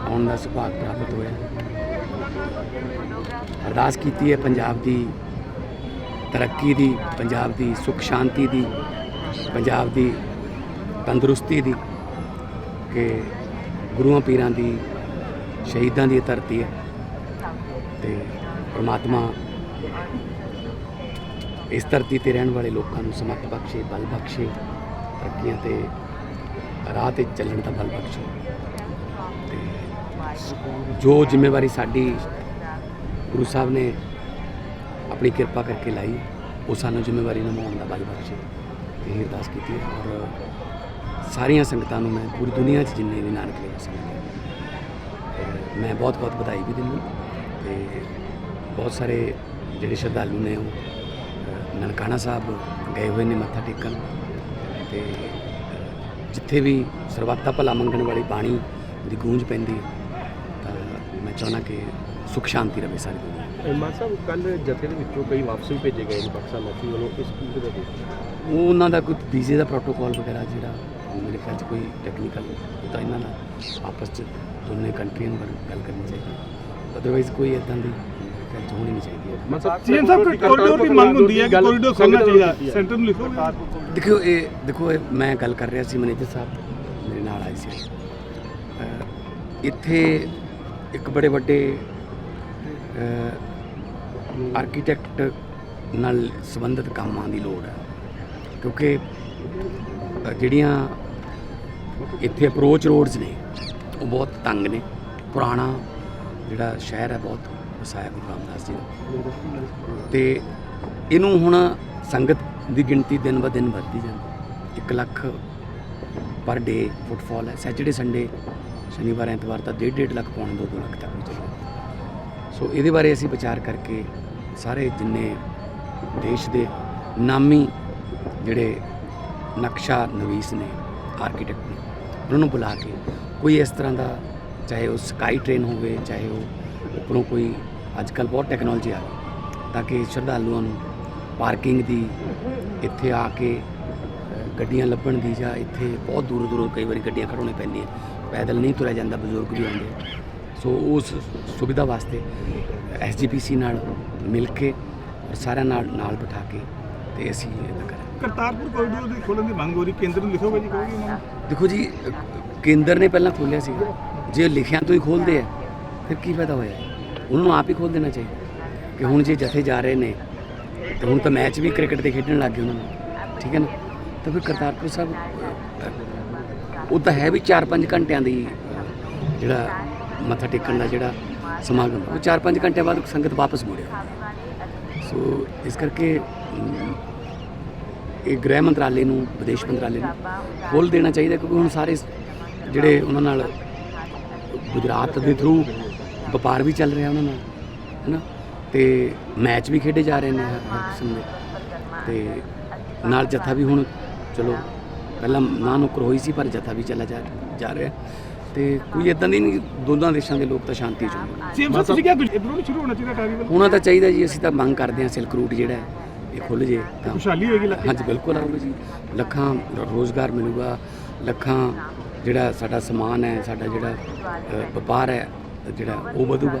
ਆਉਣ ਦਾ ਸੁਭਾਗ ਪ੍ਰਾਪਤ ਹੋਇਆ। ਅਰਦਾਸ ਕੀਤੀ ਹੈ ਪੰਜਾਬ ਦੀ ਤਰੱਕੀ ਦੀ, ਪੰਜਾਬ ਦੀ ਸੁਖ ਸ਼ਾਂਤੀ ਦੀ, ਪੰਜਾਬ ਦੀ ਤੰਦਰੁਸਤੀ ਦੀ ਕਿ ਗੁਰੂਆਂ ਪੀਰਾਂ ਦੀ ਸ਼ਹੀਦਾਂ ਦੀ ਧਰਤੀ ਹੈ ਤੇ ਪ੍ਰਮਾਤਮਾ ਇਸ ਧਰਤੀ ਤੇ ਰਹਿਣ ਵਾਲੇ ਲੋਕਾਂ ਨੂੰ ਸਮਤ ਬਖਸ਼ੇ, ਬਲ ਬਖਸ਼ੇ, ਤਰੱਕੀਆਂ ਤੇ ਰਾਹ ਤੇ ਚੱਲਣ ਦਾ ਬਲ ਬਖਸ਼ੇ। ਜੋ ਜ਼ਿੰਮੇਵਾਰੀ ਸਾਡੀ ਗੁਰੂ ਸਾਹਿਬ ਨੇ ਆਪਣੀ ਕਿਰਪਾ ਕਰਕੇ ਲਾਈ, ਉਹ ਸਾਨੂੰ ਜ਼ਿੰਮੇਵਾਰੀ ਨਿਭਾਉਣ ਦਾ ਬਲ ਬਖਸ਼ੇ ਇਹ ਅਰਦਾਸ ਕੀਤੀ ਹੈ ਔਰ ਸਾਰੀਆਂ ਸੰਗਤਾਂ ਨੂੰ ਮੈਂ ਪੂਰੀ ਦੁਨੀਆ 'ਚ ਜਿੰਨੇ ਵੀ ਨਾਨਕ ਲੇਵਾ ਸੰਗਤ ਮੈਂ ਬਹੁਤ ਬਹੁਤ ਵਧਾਈ ਵੀ ਦਿੰਦਾ। ਤੇ ਬਹੁਤ ਸਾਰੇ ਜਿਹੜੇ ਸ਼ਰਧਾਲੂ ਨੇ ਉਹ ਨਨਕਾਣਾ ਸਾਹਿਬ ਗਏ ਹੋਏ ਨੇ ਮੱਥਾ ਟੇਕਣ। ਤੇ ਜਿੱਥੇ ਵੀ ਸਰਬੱਤਾ ਭਲਾ ਮੰਗਣ ਵਾਲੀ ਬਾਣੀ ਦੀ ਗੂੰਜ ਪੈਂਦੀ ਹੈ ਮੈਂ ਚਾਹੁੰਦਾ ਕਿ ਸੁਖ ਸ਼ਾਂਤੀ ਰਵੇ ਸਾਰੀ ਦੁਨੀਆ ਮਾਨ ਸਾਹਿਬ ਕੱਲ ਜਥੇ ਦੇ ਵਿੱਚੋਂ ਕਈ ਵਾਪਸ ਵੀ ਭੇਜੇ ਗਏ ਨੇ ਪਾਕਿਸਤਾਨ ਵਾਸੀ ਵੱਲੋਂ। ਇਸ ਚੀਜ਼ ਦੇ ਵਿੱਚ? ਉਹ ਉਹਨਾਂ ਦਾ ਕੋਈ ਵੀਜ਼ੇ ਦਾ ਪ੍ਰੋਟੋਕਾਲ ਵਗੈਰਾ ਜਿਹੜਾ ਮੇਰੇ ਖਿਆਲ 'ਚ ਕੋਈ ਟੈਕਨੀਕਲ ਤਾਂ ਇਹਨਾਂ ਦਾ ਆਪਸ 'ਚ ਦੋਨੇ ਕੰਟਰੀਆਂ ਨੂੰ ਗੱਲ ਕਰਨੀ ਚਾਹੀਦੀ ਅਦਰਵਾਈਜ਼ ਕੋਈ ਇਦਾਂ ਦੀ 'ਚ ਹੋਣੀ ਨਹੀਂ ਚਾਹੀਦੀ ਮਾਨ ਸਾਹਿਬ ਸੀਐਮ ਸਾਹਿਬ ਕੋਈ ਕੋਰੀਡੋਰ ਦੀ ਮੰਗ ਹੁੰਦੀ ਹੈ ਕਿ ਕੋਰੀਡੋਰ ਖੋਲਣਾ ਚਾਹੀਦਾ ਸੈਂਟਰ ਨੂੰ ਲਿਖੋ। ਦੇਖੋ ਇਹ ਦੇਖੋ ਇਹ ਮੈਂ ਗੱਲ ਕਰ ਰਿਹਾ ਸੀ ਮੈਨੇਜਰ ਸਾਹਿਬ ਮੇਰੇ ਨਾਲ ਆਏ ਸੀ। ਇੱਥੇ ਇੱਕ ਬੜੇ ਵੱਡੇ ਆਰਕੀਟੈਕਟ ਨਾਲ ਸੰਬੰਧਿਤ ਕੰਮਾਂ ਦੀ ਲੋੜ ਹੈ। ਕਿਉਂਕਿ ਜਿਹੜੀਆਂ ਇੱਥੇ ਅਪਰੋਚ ਰੋਡਸ ਨੇ, ਉਹ ਬਹੁਤ ਤੰਗ ਨੇ। ਪੁਰਾਣਾ ਜਿਹੜਾ ਸ਼ਹਿਰ ਹੈ, ਬਹੁਤ ਵਸਾਇਆ ਗੁਰੂ ਰਾਮਦਾਸ ਜੀ ਦਾ। ਤੇ ਇਹਨੂੰ ਹੁਣ ਸੰਗਤ ਦੀ ਗਿਣਤੀ ਦਿਨ ਬ ਦਿਨ ਵੱਧਦੀ ਜਾਂਦੀ 1 ਲੱਖ ਪਰ ਡੇ ਫੁੱਟਫਾਲ ਹੈ। ਸੈਚਰਡੇ ਸੰਡੇ ਸ਼ਨੀਵਾਰ, ਐਤਵਾਰ ਤਾਂ 1.5 ਲੱਖ ਪੌਣੇ 2 ਲੱਖ ਤੱਕ ਵੀ ਚੱਲਿਆ ਸੋ ਇਹਦੇ ਬਾਰੇ ਅਸੀਂ ਵਿਚਾਰ ਕਰਕੇ ਸਾਰੇ ਜਿੰਨੇ ਦੇਸ਼ ਦੇ ਨਾਮੀ ਜਿਹੜੇ ਨਕਸ਼ਾ ਨਵੀਸ ਨੇ ਆਰਕੀਟੈਕਟ ਨੇ, ਉਹਨਾਂ ਨੂੰ ਬੁਲਾ ਕੇ ਕੋਈ ਇਸ ਤਰ੍ਹਾਂ ਦਾ ਚਾਹੇ ਉਹ ਸਕਾਈ ਟ੍ਰੇਨ ਹੋਵੇ, ਚਾਹੇ ਉਹ ਉੱਪਰੋਂ ਕੋਈ ਅੱਜ ਕੱਲ੍ਹ ਬਹੁਤ ਟੈਕਨੋਲੋਜੀ ਆ ਗਈ, ਤਾਂ ਕਿ ਸ਼ਰਧਾਲੂਆਂ ਨੂੰ ਪਾਰਕਿੰਗ ਦੀ ਇੱਥੇ ਆ ਕੇ ਗੱਡੀਆਂ ਲੱਭਣ ਦੀ ਜਾਂ ਇੱਥੇ ਬਹੁਤ ਦੂਰੋਂ ਦੂਰੋਂ ਕਈ ਵਾਰੀ ਗੱਡੀਆਂ ਖੜਾਉਣੀ ਪੈਂਦੀਆਂ ਪੈਦਲ ਨਹੀਂ ਤੁਰਿਆ ਜਾਂਦਾ ਬਜ਼ੁਰਗ ਵੀ ਆਉਂਦੇ ਆ। ਸੋ ਉਸ ਸੁਵਿਧਾ ਵਾਸਤੇ ਐਸਜੀਪੀਸੀ ਨਾਲ ਮਿਲ ਕੇ ਔਰ ਸਾਰਿਆਂ ਨਾਲ ਨਾਲ ਬਿਠਾ ਕੇ ਤੇ ਅਸੀਂ ਇਹਦਾ ਕਰਾਂਗੇ। ਕਰਤਾਰਪੁਰ ਕੋਰੀਡੋਰ ਦੀ ਖੋਲਣ ਦੀ ਮੰਗ ਹੋ ਰਹੀ ਕੇਂਦਰ ਨੂੰ ਲਿਖੋਗੇ ਜੀ ਕਹੋਗੇ ਉਹਨਾਂ ਨੂੰ ਦੇਖੋ ਜੀ ਅ, ਕੇਂਦਰ ਨੇ ਪਹਿਲਾਂ ਖੋਲ੍ਹਿਆ ਸੀ ਜੇ ਲਿਖਿਆਂ ਤੋਂ ਹੀ ਖੋਲਦੇ ਆ ਫਿਰ ਕੀ ਫਾਇਦਾ ਹੋਇਆ? ਉਹਨਾਂ ਨੂੰ ਆਪ ਹੀ ਖੋਲ ਦੇਣਾ ਚਾਹੀਦਾ। ਕਿ ਹੁਣ ਜੇ ਜਥੇ ਜਾ ਰਹੇ ਨੇ ਤੇ ਹੁਣ ਤਾਂ ਮੈਚ ਵੀ ਕ੍ਰਿਕਟ ਦੇ ਖੇਡਣ ਲੱਗ ਗਏ ਉਹਨਾਂ ਨੂੰ। ਠੀਕ ਹੈ ਨਾ? ਤਾਂ ਫਿਰ ਕਰਤਾਰਪੁਰ ਸਾਹਿਬ ਉਹ ਤਾਂ ਹੈ ਵੀ 4-5 ਘੰਟਿਆਂ ਦੀ ਜਿਹੜਾ ਮੱਥਾ ਟੇਕਣ ਦਾ ਜਿਹੜਾ ਸਮਾਗਮ, ਉਹ 4-5 ਘੰਟੇ ਬਾਅਦ ਸੰਗਤ ਵਾਪਸ ਮੁੜਿਆ ਸੋ ਇਸ ਕਰਕੇ ਇਹ ਗ੍ਰਹਿ ਮੰਤਰਾਲੇ ਨੂੰ, ਵਿਦੇਸ਼ ਮੰਤਰਾਲੇ ਨੂੰ ਖੋਲ ਦੇਣਾ ਚਾਹੀਦਾ, ਕਿਉਂਕਿ ਹੁਣ ਸਾਰੇ ਜਿਹੜੇ ਉਹਨਾਂ ਨਾਲ ਗੁਜਰਾਤ ਦੇ ਥਰੂ ਵਪਾਰ ਵੀ ਚੱਲ ਰਿਹਾ ਉਹਨਾਂ ਨਾਲ, ਹੈਨਾ? ਤੇ ਮੈਚ ਵੀ ਖੇਡੇ ਜਾ ਰਹੇ ਨੇ ਹਰ ਕਿਸਮ ਦੇ। ਤੇ ਨਾਲ ਜੱਥਾ ਵੀ ਹੁਣ ਚਲੋ ਪਹਿਲਾਂ ਨਾ ਨੁਕਰ ਹੋਈ ਸੀ ਪਰ ਜਥਾ ਵੀ ਚੱਲਾ ਜਾ ਜਾ ਰਿਹਾ ਤੇ ਕੋਈ ਇਦਾਂ ਦੀ ਨਹੀਂ ਦੋਨਾਂ ਦੇਸ਼ਾਂ ਦੇ ਲੋਕ ਤਾਂ ਸ਼ਾਂਤੀ ਚਾਹੁੰਦੇ ਨੇ। ਸੀਐਮ ਸਾਹਿਬ ਤੁਸੀਂ ਕਿਹਾ ਇਧਰੋਂ ਵੀ ਸ਼ੁਰੂ ਹੋਣਾ ਚਾਹੀਦਾ ਹੋਣਾ ਤਾਂ ਚਾਹੀਦਾ ਜੀ ਅਸੀਂ ਤਾਂ ਮੰਗ ਕਰਦੇ ਹਾਂ ਸਿਲਕ ਰੂਟ ਜਿਹੜਾ ਹੈ ਇਹ ਖੁੱਲ ਜੇ ਤਾਂ ਖੁਸ਼ਹਾਲੀ ਹੋਏਗੀ 'ਚ। ਹਾਂਜੀ ਬਿਲਕੁਲ ਆਊਗਾ ਜੀ ਲੱਖਾਂ ਰੋਜ਼ਗਾਰ ਮਿਲੂਗਾ ਲੱਖਾਂ ਜਿਹੜਾ ਸਾਡਾ ਸਮਾਨ ਹੈ ਸਾਡਾ ਜਿਹੜਾ ਵਪਾਰ ਹੈ ਜਿਹੜਾ ਉਹ ਵਧੂਗਾ